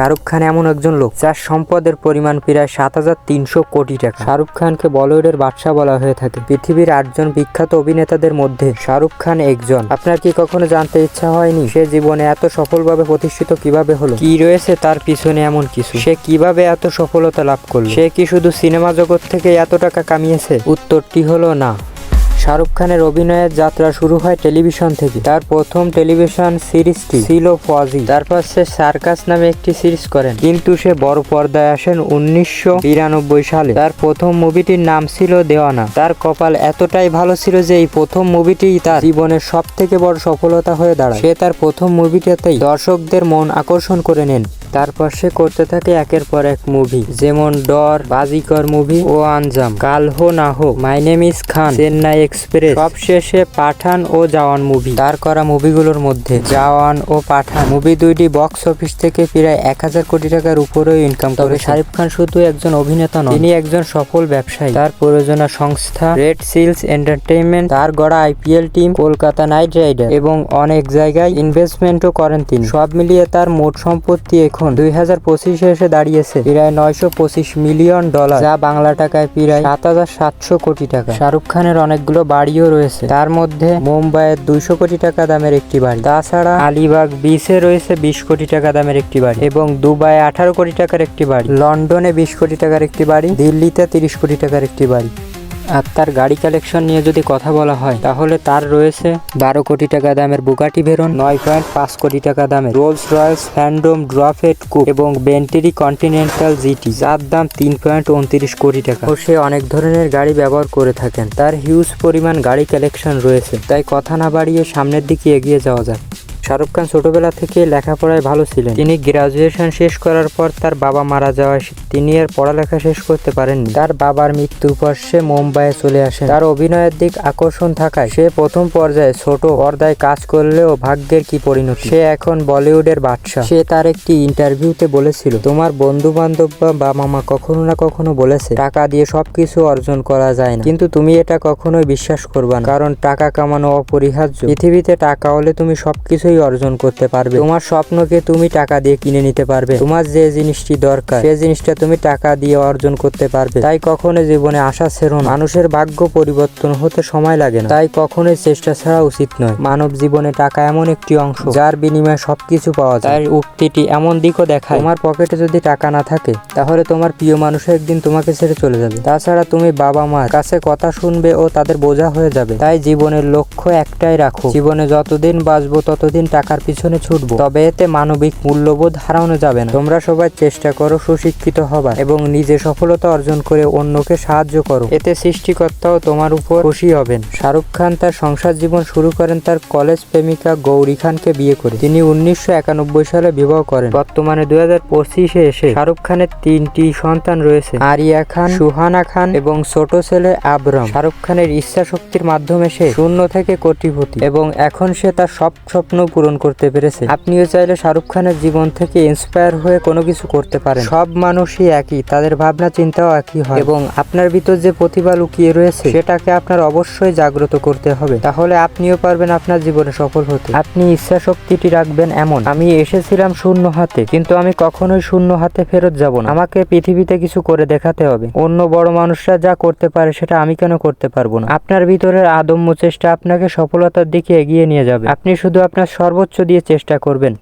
শাহরুখ খান এমন একজন লোক যার সম্পদের পরিমাণ প্রায় সাত হাজার তিনশো কোটি টাকা। শাহরুখ খানকে বলিউডের বাদশাহ বলা হয়ে থাকে। পৃথিবীর আটজন বিখ্যাত অভিনেতাদের মধ্যে শাহরুখ খান একজন। আপনার কি কখনো জানতে ইচ্ছা হয়নি সে জীবনে এত সফলভাবে প্রতিষ্ঠিত কীভাবে হলো? কি রয়েছে তার পিছনে এমন কিছু? সে কীভাবে এত সফলতা লাভ করল? সে কি শুধু সিনেমা জগৎ থেকে এত টাকা কামিয়েছে? উত্তরটি হলো না। শাহরুখ খানের অভিনয়ের যাত্রা শুরু হয় টেলিভিশন থেকে। তার প্রথম টেলিভিশন সিরিজটি ছিল ফজি তারপর সে সার্কাস নামে একটি সিরিজ করেন। কিন্তু সে বড় পর্দায় আসেন উনিশশো বিরানব্বই সালে। তার প্রথম মুভিটির নাম ছিল দেওয়ানা। তার কপাল এতটাই ভালো ছিল যে এই প্রথম মুভিটি তার জীবনের সব থেকে বড় সফলতা হয়ে দাঁড়ায়। সে তার প্রথম মুভিটাতেই দর্শকদের মন আকর্ষণ করে নেন। তারপর সে করতে থাকে একের পর এক মুভি যেমন ডর বাজিকর মুভি ও আনজাম। কাল হো না হো my name is Khan Chennai express. সবশেষে পাঠান ও জাওয়ান মুভি তার করা মুভিগুলোর মধ্যে। জাওয়ান ও পাঠান মুভি দুইটি বক্স অফিস থেকে প্রায় এক হাজার কোটি টাকার উপরেও ইনকাম করে শাহরুখ খান শুধু একজন অভিনেতা নন তিনি একজন সফল ব্যবসায়ী। তার প্রযোজনা সংস্থা রেড সিলস এন্টারটেইনমেন্ট তার গড়া IPL team Kolkata Knight Rider এবং অনেক জায়গায় ইনভেস্টমেন্টও করেন তিনি। সব মিলিয়ে তার মোট সম্পত্তি এখন দুই হাজার পঁচিশে এসে দাঁড়িয়েছে। প্রায় নয়শো পঁচিশ মিলিয়ন ডলার, যা বাংলা টাকায় প্রায় সাত হাজার সাতশো কোটি টাকা। শাহরুখ খানের অনেকগুলো বাড়িও রয়েছে। তার মধ্যে মুম্বাইয়ের দুইশো কোটি টাকা দামের একটি বাড়ি। তাছাড়া আলিবাগ বিচে রয়েছে বিশ কোটি টাকা দামের একটি বাড়ি এবং দুবাই আঠারো কোটি টাকার একটি বাড়ি। লন্ডনে বিশ কোটি টাকার একটি বাড়ি। দিল্লিতে তিরিশ কোটি টাকার একটি বাড়ি। আর তার গাড়ি কালেকশন নিয়ে যদি কথা বলা হয়, তাহলে তার রয়েছে বারো কোটি টাকা দামের বুগাটি ভেরন নয় পয়েন্ট পাঁচ কোটি টাকা দামের Rolls Royce Phantom Drophead coupe এবং বেন্টেরি কন্টিনেন্টাল জিটি যার দাম তিন পয়েন্ট উনত্রিশ কোটি টাকা। ও সে অনেক ধরনের গাড়ি ব্যবহার করে থাকেন। তার হিউজ পরিমাণ গাড়ি কালেকশন রয়েছে। তাই কথা না বাড়িয়ে সামনের দিকে এগিয়ে যাওয়া যাক। শাহরুখ খান ছোটবেলা থেকে লেখাপড়ায় ভালো ছিলেন। তিনি গ্রাজুয়েশন শেষ করার পর তার বাবা মারা যাওয়ায় তিনি আর পড়ালেখা শেষ করতে পারেননি। তার বাবার মৃত্যুর পর সে মুম্বাইয়ে চলে আসেন। তার অভিনয়ের দিক আকর্ষণ থাকায় সে প্রথম পর্যায়ে ছোট পর্দায় কাজ করলেও ভাগ্যের কি পরিণতি? সে এখন বলিউডের বাদশা সে তার একটি ইন্টারভিউতে বলেছিল, তোমার বন্ধু বান্ধব বা বাবা মা কখনো না কখনো বলেছে, টাকা দিয়ে সবকিছু অর্জন করা যায় না। কিন্তু তুমি এটা কখনোই বিশ্বাস করবা না, কারণ টাকা কামানো অপরিহার্য। পৃথিবীতে টাকা হলে তুমি সবকিছুই অর্জন করতে পারবে। তোমার স্বপ্নকে তুমি টাকা দিয়ে কিনে নিতে পারবে। তোমার যে জিনিসটি দরকার, সে জিনিসটা তুমি টাকা দিয়ে অর্জন করতে পারবে। তাই কখনো জীবনে আশা ছেড়ো না। মানুষের ভাগ্য পরিবর্তন হতে সময় লাগে না। তাই কখনোই চেষ্টা ছাড়া উচিত নয়। মানব জীবনে টাকা এমন একটি অংশ, যার বিনিময়ে সবকিছু পাওয়া যায়। তাই উক্তিটি এমন দিকও দেখায়, তোমার পকেটে যদি টাকা না থাকে, তাহলে তোমার প্রিয় মানুষ একদিন তোমাকে ছেড়ে চলে যাবে। তাছাড়া তুমি বাবা মার কাছে কথা শুনবে ও তাদের বোঝা হয়ে যাবে। তাই জীবনের লক্ষ্য একটাই রাখো। জীবনে যতদিন বাঁচবো, ততদিন টাকার পিছনে ছুটবো। তবে এতে মানবিক মূল্যবোধ হারানো যাবে না। তোমরা সবাই চেষ্টা করো সুশিক্ষিত হবার এবং নিজে সফলতা অর্জন করে অন্যকে সাহায্য করো। এতে সৃষ্টিকর্তাও তোমার উপর খুশি হবেন। শাহরুখ খান তার সংসার জীবন শুরু করেন তার কলেজ প্রেমিকা গৌরী খানকে বিয়ে করে। তিনি উনিশশো একানব্বই সালে বিবাহ করেন। বর্তমানে দুই হাজার পঁচিশে এসে শাহরুখ খানের তিনটি সন্তান রয়েছে। আরিয়া খান, সুহানা খান এবং ছোট ছেলে আবরাম। শাহরুখ খানের ইচ্ছা শক্তির মাধ্যমে সে শূন্য থেকে কোটিপতি এবং এখন সে তার সব স্বপ্ন পূরণ করতে পেরেছে। আপনিও চাইলে শাহরুখ খানের জীবন থেকে ইন্সপায়ার হয়ে কোনো কিছু করতে পারেন। সব মানুষই একই, তাদের ভাবনা চিন্তাও একই হয়। এবং আপনার ভিতর যে প্রতিভা লুকিয়ে রয়েছে, সেটাকে আপনার অবশ্যই জাগ্রত করতে হবে। তাহলে আপনিও পারবেন আপনার জীবনে সফল হতে। আপনি ইচ্ছা শক্তিটি রাখবেন এমন। আমি এসেছিলাম শূন্য হাতে, কিন্তু আমি কখনোই শূন্য হাতে ফেরত যাব না। আমাকে পৃথিবীতে কিছু করে দেখাতে হবে। অন্য বড় মানুষরা যা করতে পারে, সেটা আমি কেন করতে পারব না? আপনার ভিতরের আদম্য চেষ্টা আপনাকে সফলতার দিকে এগিয়ে নিয়ে যাবে। আপনি শুধু আপনার সর্বোচ্চ দিয়ে চেষ্টা করবেন।